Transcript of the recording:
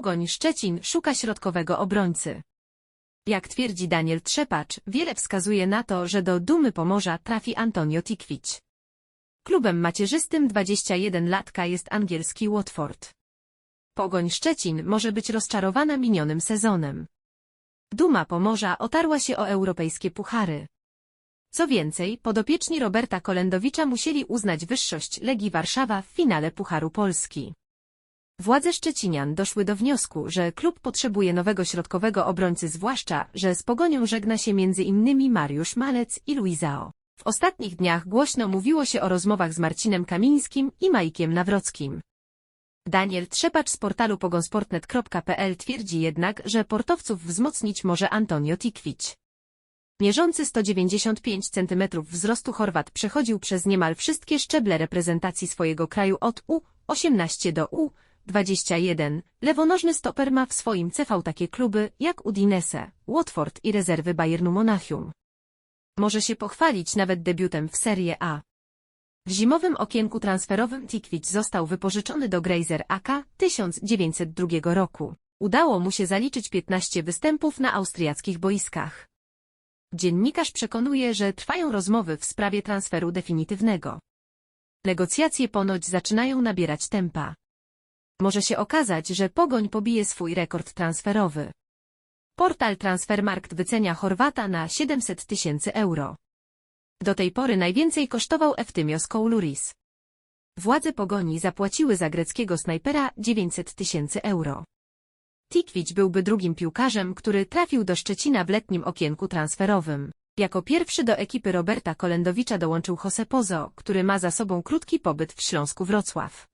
Pogoń Szczecin szuka środkowego obrońcy. Jak twierdzi Daniel Trzepacz, wiele wskazuje na to, że do Dumy Pomorza trafi Antonio Tikwić. Klubem macierzystym 21-latka jest angielski Watford. Pogoń Szczecin może być rozczarowana minionym sezonem. Duma Pomorza otarła się o europejskie puchary. Co więcej, podopieczni Roberta Kolendowicza musieli uznać wyższość Legii Warszawa w finale Pucharu Polski. Władze Szczecinian doszły do wniosku, że klub potrzebuje nowego środkowego obrońcy zwłaszcza, że z Pogonią żegna się innymi Mariusz Malec i Luizao. W ostatnich dniach głośno mówiło się o rozmowach z Marcinem Kamińskim i Majkiem Nawrockim. Daniel Trzepacz z portalu pogonsportnet.pl twierdzi jednak, że portowców wzmocnić może Antonio Tikwić. Mierzący 195 cm wzrostu Chorwat przechodził przez niemal wszystkie szczeble reprezentacji swojego kraju od U18 do U21. Lewonożny stoper ma w swoim CV takie kluby jak Udinese, Watford i rezerwy Bayernu Monachium. Może się pochwalić nawet debiutem w Serie A. W zimowym okienku transferowym Tikwić został wypożyczony do Grazer AK 1902 roku. Udało mu się zaliczyć 15 występów na austriackich boiskach. Dziennikarz przekonuje, że trwają rozmowy w sprawie transferu definitywnego. Negocjacje ponoć zaczynają nabierać tempa. Może się okazać, że Pogoń pobije swój rekord transferowy. Portal Transfermarkt wycenia Chorwata na 700 tysięcy euro. Do tej pory najwięcej kosztował Eftymios Kouluris. Władze Pogoni zapłaciły za greckiego snajpera 900 tysięcy euro. Tikwić byłby drugim piłkarzem, który trafił do Szczecina w letnim okienku transferowym. Jako pierwszy do ekipy Roberta Kolendowicza dołączył Jose Pozo, który ma za sobą krótki pobyt w Śląsku Wrocław.